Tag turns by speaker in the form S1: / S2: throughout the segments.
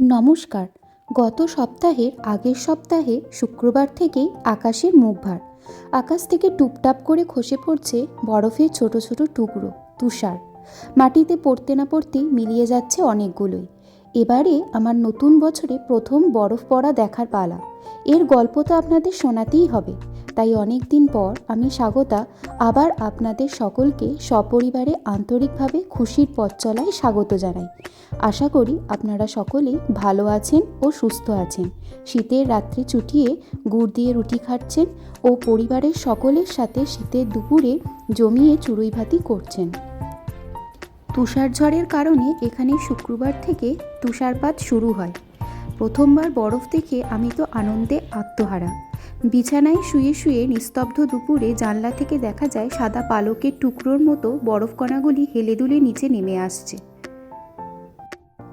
S1: নমস্কার। গত সপ্তাহের আগের সপ্তাহে, শুক্রবার থেকেই আকাশের মুখ ভার। আকাশ থেকে টুপটাপ করে খসে পড়ছে বরফের ছোট ছোট টুকরো, তুষার। মাটিতে পড়তে না পড়তেই মিলিয়ে যাচ্ছে অনেকগুলোই। এবারে আমার নতুন বছরে প্রথম বরফ পড়া দেখার পালা। এর গল্প তো আপনাদের শোনাতেই হবে। তাই অনেক দিন পর আমি স্বাগতা আবার আপনাদের সকলকে সপরিবারে আন্তরিকভাবে খুশির পথ চলায় স্বাগত জানাই। আশা করি আপনারা সকলেই ভালো আছেন ও সুস্থ আছেন। শীতের রাত্রি চুটিয়ে গুড় দিয়ে রুটি খাচ্ছেন ও পরিবারের সকলের সাথে শীতের দুপুরে জমিয়ে চুড়ুই ভাতি করছেন। তুষার ঝড়ের কারণে এখানে শুক্রবার থেকে তুষারপাত শুরু হয়। প্রথমবার বরফ দেখে আমি তো আনন্দে আত্মহারা। বিছানায় শুয়ে শুয়ে নিস্তব্ধ দুপুরে জানলা থেকে দেখা যায় সাদা পালকের টুকরোর মতো বরফ কণাগুলি হেলে দুলে নিচে নেমে আসছে।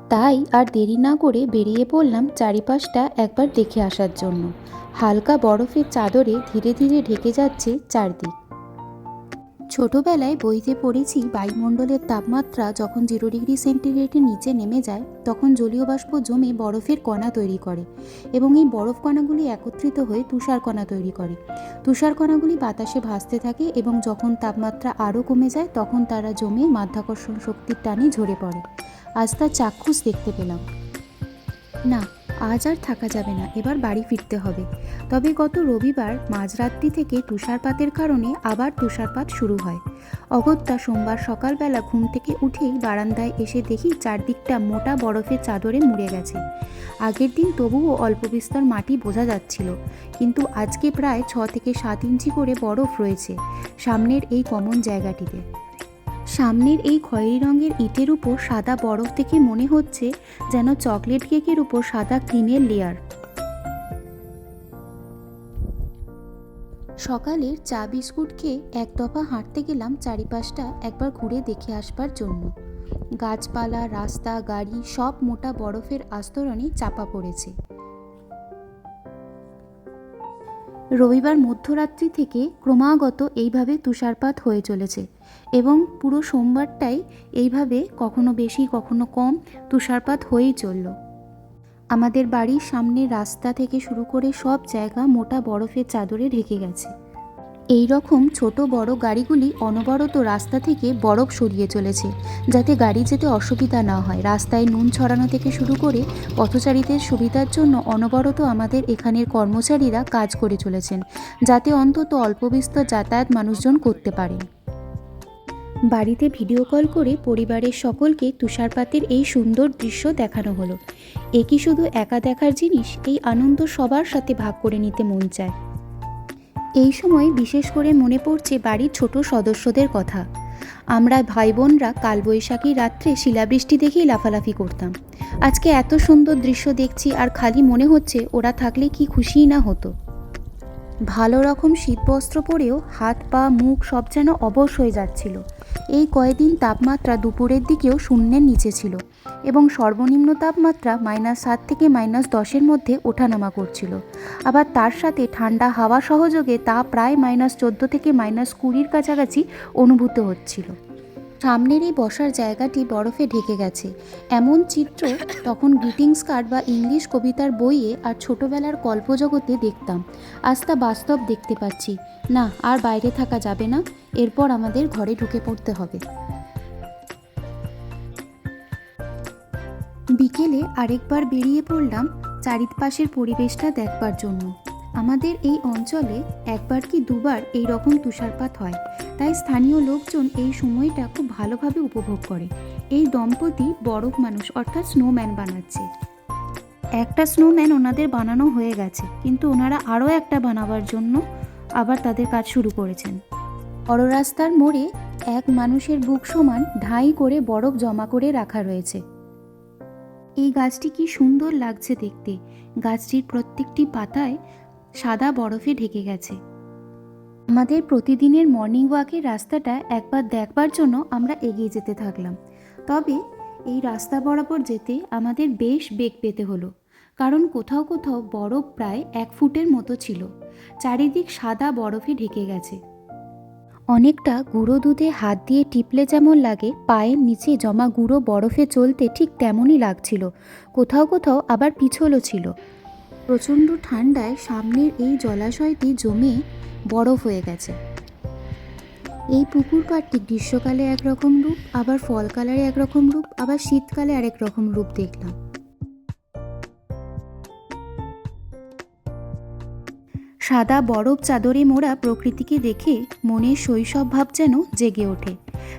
S1: তাই আর দেরি না করে বেরিয়ে পড়লাম চারিপাশটা একবার দেখে আসার জন্য। হালকা বরফের চাদরে ধীরে ধীরে ঢেকে যাচ্ছে চারদিক। ছোটবেলায় বইতে পড়েছি বায়ুমণ্ডলের তাপমাত্রা যখন জিরো ডিগ্রি সেন্টিগ্রেডের নিচে নেমে যায়, তখন জলীয় বাষ্প জমে বরফের কণা তৈরি করে এবং এই বরফ কণাগুলি একত্রিত হয়ে তুষার কণা তৈরি করে। তুষার কণাগুলি বাতাসে ভাসতে থাকে এবং যখন তাপমাত্রা আরও কমে যায়, তখন তারা জমে মাধ্যাকর্ষণ শক্তির টানে ঝরে পড়ে। আজ তার চাক্ষুষ দেখতে পেলাম। না আজ আর থাকা যাবে না, এবার বাড়ি ফিরতে হবে। তবে গত রবিবার মাঝরাত্রি থেকে তুষারপাতের কারণে আবার তুষারপাত শুরু হয়। অগত্যা সোমবার সকালবেলা ঘুম থেকে উঠেই বারান্দায় এসে দেখি চারদিকটা মোটা বরফের চাদরে মুড়ে গেছে। আগের দিন তবুও অল্প বিস্তর মাটি বোঝা যাচ্ছিল, কিন্তু আজকে প্রায় ছ থেকে সাত ইঞ্চি করে বরফ রয়েছে, সামনের এই কমন জায়গাটিতে। সামনের এই খয়েরি রঙের ইটের উপর সাদা বরফ দেখে মনে হচ্ছে যেন চকলেট কেকের উপর সাদা ক্রিমের লেয়ার। সকালের চা বিস্কুট খেয়ে এক দফা হাঁটতে গেলাম চারিপাশটা একবার ঘুরে দেখে আসবার জন্য। গাছপালা, রাস্তা, গাড়ি সব মোটা বরফের আস্তরণে চাপা পড়েছে। রবিবার মধ্যরাত্রি থেকে ক্রমাগত এইভাবে তুষারপাত হয়ে চলেছে এবং পুরো সোমবারটাই এইভাবে কখনো বেশি, কখনো কম তুষারপাত হয়েই চলল। আমাদের বাড়ির সামনে রাস্তা থেকে শুরু করে সব জায়গা মোটা বরফের চাদরে ঢেকে গেছে। এই রকম ছোট বড় গাড়িগুলি অনবরত রাস্তা থেকে বরফ সরিয়ে চলেছে, যাতে গাড়ি যেতে অসুবিধা না হয়। রাস্তায় নুন ছড়ানো থেকে শুরু করে পথচারীদের সুবিধার জন্য অনবরত আমাদের এখানের কর্মচারীরা কাজ করে চলেছেন, যাতে অন্তত অল্প বিস্তর যাতায়াত মানুষজন করতে পারেন। বাড়িতে ভিডিও কল করে পরিবারের সকলকে তুষারপাতের এই সুন্দর দৃশ্য দেখানো হলো। এ কি শুধু একা দেখার জিনিস, এই আনন্দ সবার সাথে ভাগ করে নিতে মন চায়। এই সময় বিশেষ করে মনে পড়ছে বাড়ির ছোট সদস্যদের কথা। আমরা ভাই বোনরা কালবৈশাখী রাত্রে শিলাবৃষ্টি দেখেই লাফালাফি করতাম। আজকে এত সুন্দর দৃশ্য দেখছি আর খালি মনে হচ্ছে ওরা থাকলে কি খুশিই না হতো। ভালো রকম শীতবস্ত্র পরেও হাত, পা, মুখ সব যেন অবশ হয়ে যাচ্ছিল। এই কয়েকদিন তাপমাত্রা দুপুরের দিকেও শূন্যের নিচে ছিল এবং সর্বনিম্ন তাপমাত্রা মাইনাস সাত থেকে মাইনাস দশের মধ্যে ওঠানামা করছিল। আবার তার সাথে ঠান্ডা হাওয়া সহযোগে তা প্রায় মাইনাস চোদ্দ থেকে মাইনাস কুড়ির কাছাকাছি অনুভূত হচ্ছিল। সামনের এই বসার জায়গাটি বরফে ঢেকে গেছে। এমন চিত্র তখন গ্রিটিংস কার্ড বা ইংলিশ কবিতার বইয়ে আর ছোটবেলার কল্পজগতে দেখতাম। আজ তা বাস্তব দেখতে পাচ্ছি। না, আর বাইরে থাকা যাবে না। এরপর আমাদের ঘরে ঢুকে পড়তে হবে। বিকেলে আরেকবার বেরিয়ে পড়লাম চারিপাশের পরিবেশটা দেখবার জন্য। আমাদের এই অঞ্চলে একবার কি দুবার এই রকম তুষারপাত হয়। তাই স্থানীয় লোকজন এই সময়টা খুব ভালোভাবে উপভোগ করে। এই দম্পতি বরফ মানুষ, অর্থাৎ স্নোম্যান বানাচ্ছে। একটা স্নোম্যান ওনাদের বানানো হয়ে গেছে, কিন্তু ওনারা আরও একটা বানাবার জন্য আবার তাদের কাজ শুরু করেছেন। অররাস্তার মোড়ে এক মানুষের বুক সমান ঢাই করে বরফ জমা করে রাখা রয়েছে। এই গাছটি কি সুন্দর লাগছে দেখতে। গাছটির প্রত্যেকটি পাতায় সাদা বরফে ঢেকে গেছে। আমাদের প্রতিদিনের মর্নিং ওয়াকের রাস্তাটা একবার দেখবার জন্য আমরা এগিয়ে যেতে থাকলাম। তবে এই রাস্তা বরাবর যেতে আমাদের বেশ বেগ পেতে হলো, কারণ কোথাও কোথাও বরফ প্রায় এক ফুটের মতো ছিল, চারিদিক সাদা বরফে ঢেকে গেছে। অনেকটা গুঁড়ো দুধে হাত দিয়ে টিপলে যেমন লাগে, পায়ের নিচে জমা গুঁড়ো বরফে চলতে ঠিক তেমনই লাগছিল, কোথাও কোথাও আবার পিছলও ছিল। প্রচণ্ড ঠান্ডায় সামনের এই জলাশয়টি জমে বরফ হয়ে গেছে। এই পুকুর পাড়টি গ্রীষ্মকালে একরকম রূপ, আবার ফল কালারে একরকম রূপ, আবার শীতকালে আরেক রকম রূপ দেখলাম। সাদা বরফ চাদরে মোড়া প্রকৃতিকে দেখে মনের শৈশব ভাব যেন জেগে ওঠে।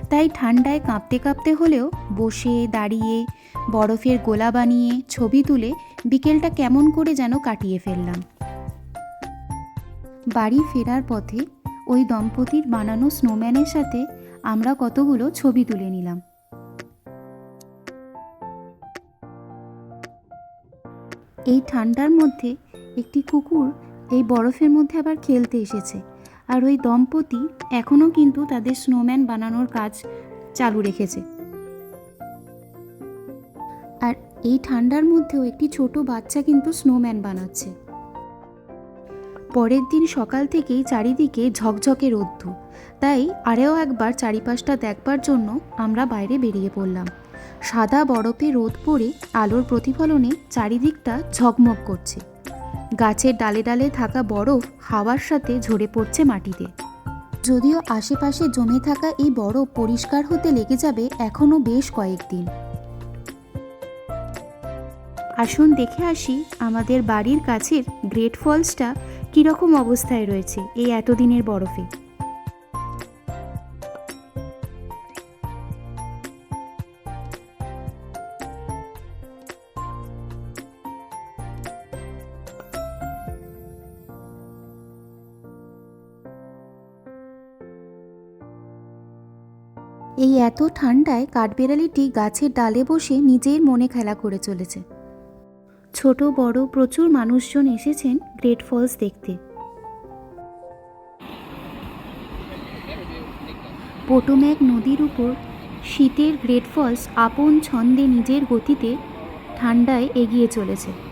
S1: তাই ঠান্ডায় কাঁপতে কাঁপতে হলেও বসে, দাঁড়িয়ে, বরফের গোলা বানিয়ে ছবি তুলে বিকেলটা কেমন করে যেন কাটিয়ে ফেললাম। বাড়ি ফেরার পথে ওই দম্পতির বানানো স্নোম্যানের সাথে আমরা কতগুলো ছবি তুলে নিলাম। এই ঠান্ডার মধ্যে একটি কুকুর এই বরফের মধ্যে আবার খেলতে এসেছে। আর ওই দম্পতি এখনও কিন্তু তাদের স্নোম্যান বানানোর কাজ চালু রেখেছে। আর এই ঠান্ডার মধ্যেও একটি ছোট বাচ্চা কিন্তু স্নোম্যান বানাচ্ছে। পরের দিন সকাল থেকেই চারিদিকে ঝকঝকে রোদ্দুর তাই আরেও একবার চারিপাশটা দেখবার জন্য আমরা বাইরে বেরিয়ে পড়লাম। সাদা বরফে রোদ পড়ে আলোর প্রতিফলনে চারিদিকটা ঝকমক করছে। গাছের ডালে ডালে থাকা বরফ হাওয়ার সাথে ঝরে পড়ছে মাটিতে। যদিও আশেপাশে জমে থাকা এই বরফ পরিষ্কার হতে লেগে যাবে এখনও বেশ কয়েকদিন। আসুন দেখে আসি আমাদের বাড়ির কাছের গ্রেট ফলসটা কীরকম অবস্থায় রয়েছে এই এতদিনের বরফে। এই এত ঠান্ডায় কাঠবেড়ালিটি গাছের ডালে বসে নিজের মনে খেলা করে চলেছে। ছোট, বড় প্রচুর মানুষজন এসেছেন গ্রেট ফলস দেখতে। পোটোম্যাক নদীর উপর শীতের গ্রেট ফলস আপন ছন্দে নিজের গতিতে ঠান্ডায় এগিয়ে চলেছে।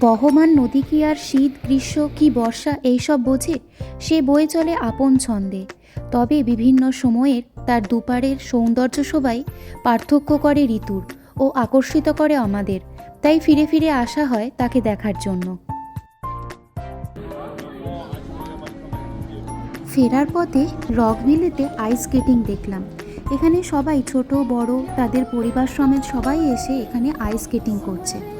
S1: বহমান নদী কি আর শীত, গ্রীষ্ম কি বর্ষা এইসব বোঝে? সে বয়ে চলে আপন ছন্দে। তবে বিভিন্ন সময়ের তার দুপারের সৌন্দর্য সবাই পার্থক্য করে ঋতুর ও আকর্ষিত করে আমাদের। তাই ফিরে ফিরে আসা হয় তাকে দেখার জন্য। ফেরার পথে রকভিলেতে আইস স্কেটিং দেখলাম। এখানে সবাই ছোট, বড়, তাদের পরিবার সমেত সবাই এসে এখানে আইস স্কেটিং করছে।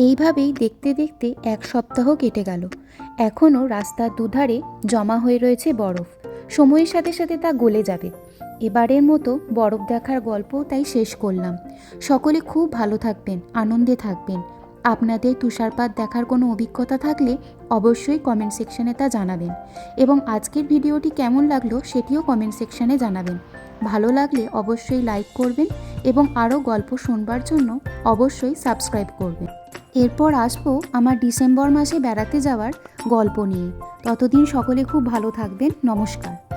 S1: এইভাবেই দেখতে দেখতে এক সপ্তাহ কেটে গেল। এখনও রাস্তার দুধারে জমা হয়ে রয়েছে বরফ। সময়ের সাথে সাথে তা গলে যাবে। এবারের মতো বরফ দেখার গল্প তাই শেষ করলাম। সকলে খুব ভালো থাকবেন, আনন্দে থাকবেন। আপনাদের তুষারপাত দেখার কোনো অভিজ্ঞতা থাকলে অবশ্যই কমেন্ট সেকশানে তা জানাবেন। এবং আজকের ভিডিওটি কেমন লাগল সেটিও কমেন্ট সেকশানে জানাবেন। ভালো লাগলে অবশ্যই লাইক করবেন এবং আরও গল্প শুনবার জন্য অবশ্যই সাবস্ক্রাইব করবেন। এরপর আসব আমার ডিসেম্বর মাসে বেড়াতে যাওয়ার গল্প নিয়ে। ততদিন সকলে খুব ভালো থাকবেন, নমস্কার।